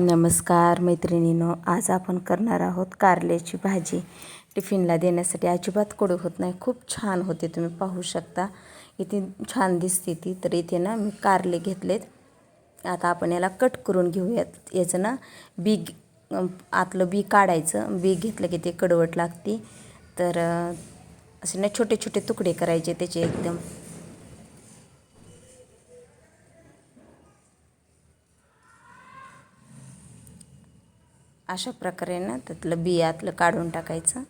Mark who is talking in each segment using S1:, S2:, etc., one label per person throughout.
S1: नमस्कार मैत्रिणीनो आज आपण करणार आहोत कारल्याची भाजी. टिफिनला देण्यासाठी अजिबात कडू होत नाही. खूप छान होते तुम्ही पाहू शकता. इथे छान दिसते ती तर इथे ना मी कारले घेतलेत. आता आपण याला कट करून घेऊयात. याचं ना बी आतलं बी काढायचं. बी घेतलं की ते कडवट लागते. तर असे ना छोटे छोटे तुकडे करायचे त्याचे एकदम अशा प्रकारे ना त्यातलं बियातलं काढून टाकायचं.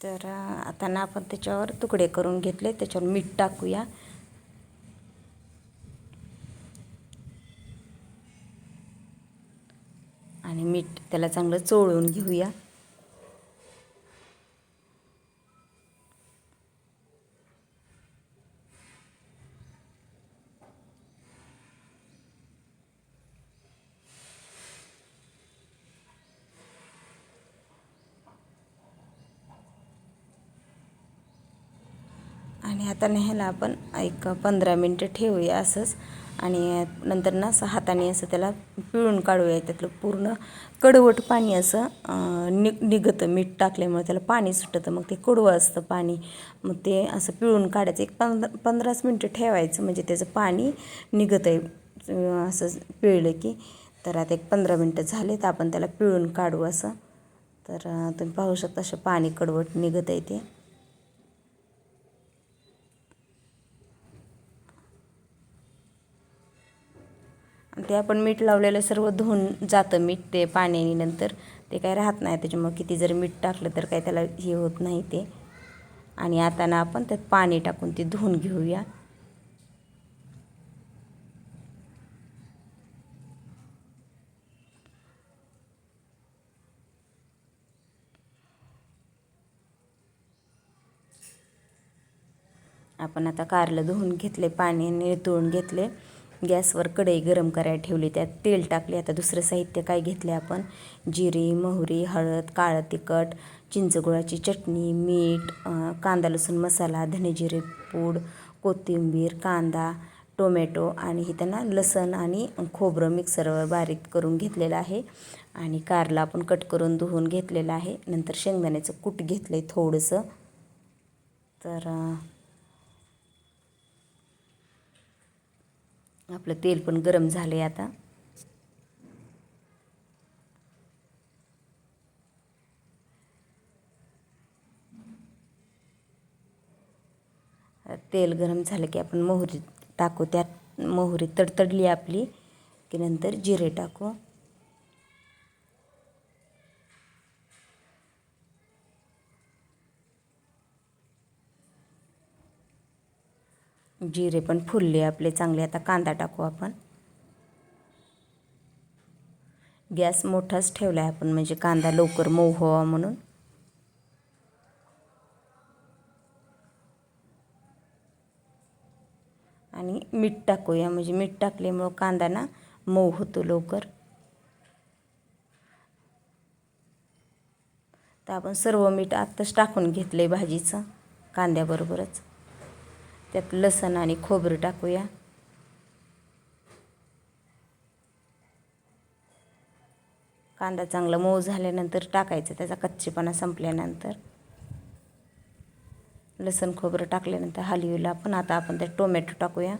S1: तर आता ना आपण त्याच्यावर तुकडे करून घेतले त्याच्यावर मीठ टाकूया. आणि मीठ त्याला चांगलं चोळून घेऊया. आणि आता न्यायला आपण एक पंधरा मिनटं ठेवूया असंच. आणि नंतर ना असं हाताने असं त्याला पिळून काढूया. त्यातलं पूर्ण कडवट पाणी असं नि निघतं. मीठ टाकल्यामुळे त्याला पाणी सुटतं. मग ते कडवं असतं पाणी. मग ते असं पिळून काढायचं. एक पंधरा पंधराच मिनटं ठेवायचं. म्हणजे त्याचं पाणी निघत आहे असं पिळलं की. तर आता एक पंधरा मिनटं झाले तर आपण त्याला पिळून काढू असं. तर तुम्ही पाहू शकता असं पाणी कडवट निघत आहे ते. ते आपण मीठ लावलेलं सर्व धुवून जातं मीठ ते पाण्याने नंतर. ते काय राहत नाही त्याच्यामुळं किती जर मीठ टाकलं तर काय त्याला हे होत नाही ते. आणि आता ना आपण त्यात पाणी टाकून ते धुवून घेऊया. आपण आता कारलं धुवून घेतले पाण्याने नितळून घेतले गॅसवर कढई गरम करायला ठेवली त्यात तेल टाकले. आता दुसरं साहित्य काय घेतले आपण? जिरे मोहरी हळद काळं तिखट चिंचगुळाची चटणी मीठ कांदा लसूण मसाला धनेजिरे पूड कोथिंबीर कांदा टोमॅटो आणि हे त्यांना लसण आणि खोबरं मिक्सरवर बारीक करून घेतलेलं आहे. आणि कारला आपण कट करून धुवून घेतलेलं आहे. नंतर शेंगदाण्याचं कूट घेतलं आहे थोडंसं. तर आपलं तेल पण गरम झालं आहे आता. तेल गरम झालं की आपण मोहरी टाकू त्यात मोहरी तडतडली आपली की नंतर जिरे टाकू. जिरे पण फुलले आपले चांगले. आता कांदा टाकू आपण. गॅस मोठाच ठेवला आहे आपण म्हणजे कांदा लवकर मऊ व्हावा म्हणून. आणि मीठ टाकूया म्हणजे मीठ टाकल्यामुळं कांदा ना मऊ होतो लवकर. तर आपण सर्व मीठ आत्ताच टाकून घेतलं आहे भाजीचं कांद्याबरोबरच. त्यात लसण आणि खोबरं टाकूया. कांदा चांगला मऊ झाल्यानंतर टाकायचं त्याचा कच्चेपणा संपल्यानंतर. लसण खोबरं टाकल्यानंतर हलवीला आपण. आता आपण त्यात टोमॅटो टाकूया.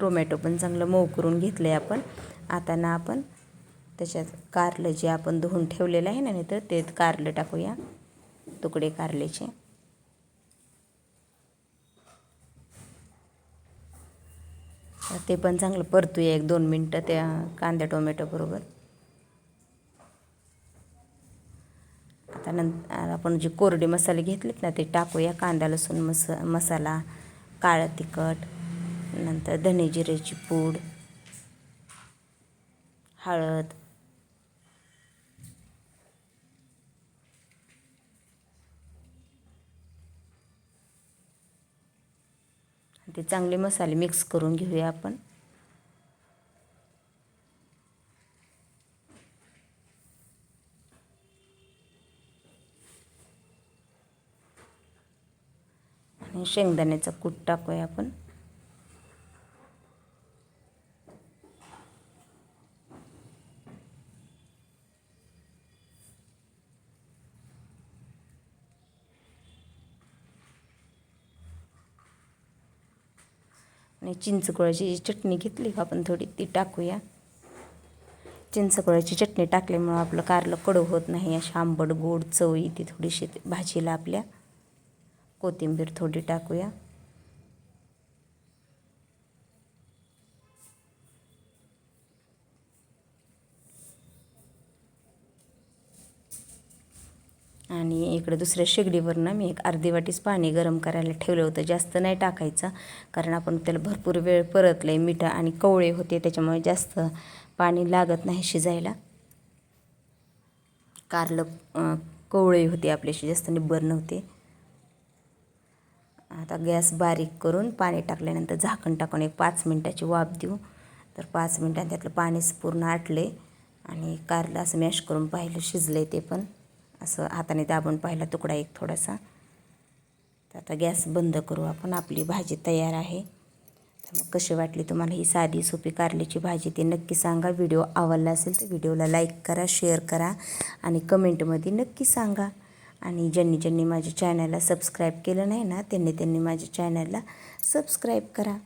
S1: टोमॅटो पण चांगलं मऊ करून घेतलं आहे आपण. आता ना आपण त्याच्यात कारलं जे आपण धुवून ठेवलेलं आहे ना नाही तर ते कारलं टाकूया तुकडे कारल्याचे. ते पण चांगलं परतूया एक दोन मिनटं त्या कांद्या टोमॅटोबरोबर आता नंतर आपण आपण जे कोरडे मसाले घेतलेत ना ते टाकूया कांदा लसूण मस मसाला काळं तिखट नंतर धने जिऱ्याची पूड हळद ते चांगले मसाले मिक्स करून घेऊया आपण. आणि शेंगदाण्याचा कूट टाकूया आपण. आणि चिंचकोळ्याची जी चटणी घेतली का आपण थोडी ती टाकूया. चिंचकोळ्याची चटणी टाकल्यामुळं आपलं कारलं कडू होत नाही. अशी आंबट गोड चव येते थोडीशी भाजीला आपल्या. कोथिंबीर थोडी टाकूया. आणि इकडे दुसऱ्या शेगडीवरनं मी एक अर्धी वाटीच पाणी गरम करायला ठेवलं होतं. जास्त नाही टाकायचं कारण आपण त्याला भरपूर वेळ परतलं आहे मिठा आणि कवळे होते त्याच्यामुळे जास्त पाणी लागत नाही शिजायला. कारलं कवळे होते आपल्याशी जास्त निब्बर नव्हते. आता गॅस बारीक करून पाणी टाकल्यानंतर झाकण टाकून एक पाच मिनटाची वाफ देऊ. तर पाच मिनटात त्यातलं पाणीच पूर्ण आटले आणि कारलं असं मॅश करून पाहिलं शिजलं ते पण. असं हाताने दाबून पाहिला तुकडा एक थोडासा. तर आता गॅस बंद करू आपण. आपली भाजी तयार आहे. तर मग कशी वाटली तुम्हाला ही साधी सोपी कारल्याची भाजी ते नक्की सांगा. व्हिडिओ आवडला असेल तर व्हिडिओला लाईक करा शेअर करा आणि कमेंटमध्ये नक्की सांगा. आणि ज्यांनी ज्यांनी माझ्या चॅनलला सबस्क्राईब केलं नाही ना त्यांनी त्यांनी माझ्या चॅनलला सबस्क्राईब करा.